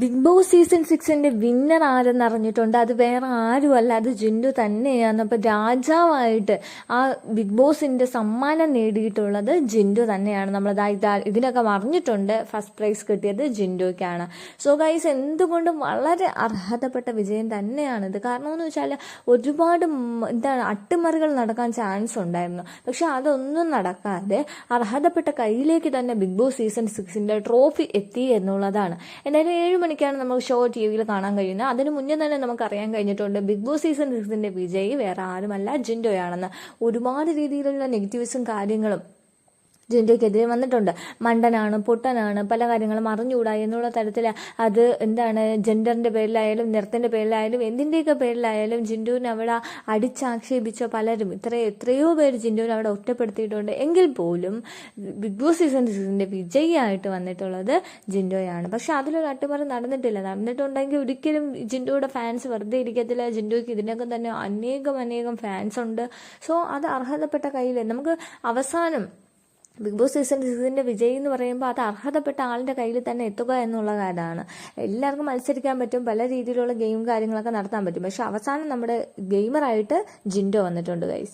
Big boss season സിക്സിന്റെ winner ആരെന്ന് അറിഞ്ഞിട്ടുണ്ട്. അത് വേറെ ആരുമല്ല അത് ജിൻഡു തന്നെയാണ് അപ്പൊ രാജാവായിട്ട് ആ ബിഗ് ബോസിന്റെ സമ്മാനം നേടിയിട്ടുള്ളത് ജിൻഡു തന്നെയാണ്. നമ്മൾ ഇതാ ഇതിനൊക്കെ അറിഞ്ഞിട്ടുണ്ട് ഫസ്റ്റ് പ്രൈസ് കിട്ടിയത് ജിൻഡുക്കാണ്. സോ ഗൈസ് എന്തുകൊണ്ടും വളരെ അർഹതപ്പെട്ട വിജയം തന്നെയാണ് ഇത്? കാരണം എന്ന് വെച്ചാൽ ഒരുപാട് എന്താണ് അട്ടിമറികൾ നടക്കാൻ ചാൻസ് ഉണ്ടായിരുന്നു. പക്ഷെ അതൊന്നും നടക്കാതെ അർഹതപ്പെട്ട കയ്യിലേക്ക് തന്നെ ബിഗ് ബോസ് സീസൺ സിക്സിന്റെ ട്രോഫി എത്തി എന്നുള്ളതാണ്. എന്തായാലും ഏഴ് മണിക്കാണ് നമുക്ക് ഷോ ടി വിയിൽ കാണാൻ കഴിയുന്നത്. അതിന് മുന്നേ തന്നെ നമുക്ക് അറിയാൻ കഴിഞ്ഞിട്ടുണ്ട് ബിഗ് ബോസ് സീസൺ സിക്സിന്റെ വിജയി വേറെ ആരുമല്ല ജിൻഡോയാണെന്ന്. ഒരുപാട് രീതിയിലുള്ള നെഗറ്റീവ്സും കാര്യങ്ങളും ജിൻഡോയ്ക്കെതിരെ വന്നിട്ടുണ്ട്. മണ്ടനാണ് പൊട്ടനാണ് പല കാര്യങ്ങളും അറിഞ്ഞുകൂടാ എന്നുള്ള തരത്തിൽ അത് എന്താണ് ജെൻഡറിന്റെ പേരിലായാലും നിറത്തിന്റെ പേരിലായാലും എന്തിന്റെയൊക്കെ പേരിലായാലും ജിൻഡുവിനെ അവിടെ അടിച്ചാക്ഷേപിച്ച പലരും ഇത്ര എത്രയോ പേര് ജിൻഡുവിനെ അവിടെ ഒറ്റപ്പെടുത്തിയിട്ടുണ്ട്. എങ്കിൽ പോലും ബിഗ് ബോസ് സീസൺ സീസണിന്റെ വിജയിയായിട്ട് വന്നിട്ടുള്ളത് ജിൻഡോയാണ് പക്ഷെ അതിലൊരു അട്ടിമറി നടന്നിട്ടില്ല. നടന്നിട്ടുണ്ടെങ്കിൽ ഒരിക്കലും ജിൻഡോയുടെ ഫാൻസ് വെറുതെ ഇരിക്കത്തില്ല. ജിൻഡോയ്ക്ക് ഇതിനൊക്കെ തന്നെ അനേകം അനേകം ഫാൻസ് ഉണ്ട്. സോ അത് അർഹതപ്പെട്ട കയ്യിൽ നമുക്ക് അവസാനം ബിഗ് ബോസ് സീസൺ സീസണിന്റെ വിജയി എന്ന് പറയുമ്പോൾ അത് അർഹതപ്പെട്ട ആളിന്റെ കയ്യിൽ തന്നെ എത്തുക എന്നുള്ള കാര്യമാണ് എല്ലാവർക്കും മത്സരിക്കാൻ പറ്റും പല രീതിയിലുള്ള ഗെയിം കാര്യങ്ങളൊക്കെ നടത്താൻ പറ്റും. പക്ഷെ അവസാനം നമ്മുടെ ഗെയിമറായിട്ട് ജിൻഡോ വന്നിട്ടുണ്ട് ഗൈസ്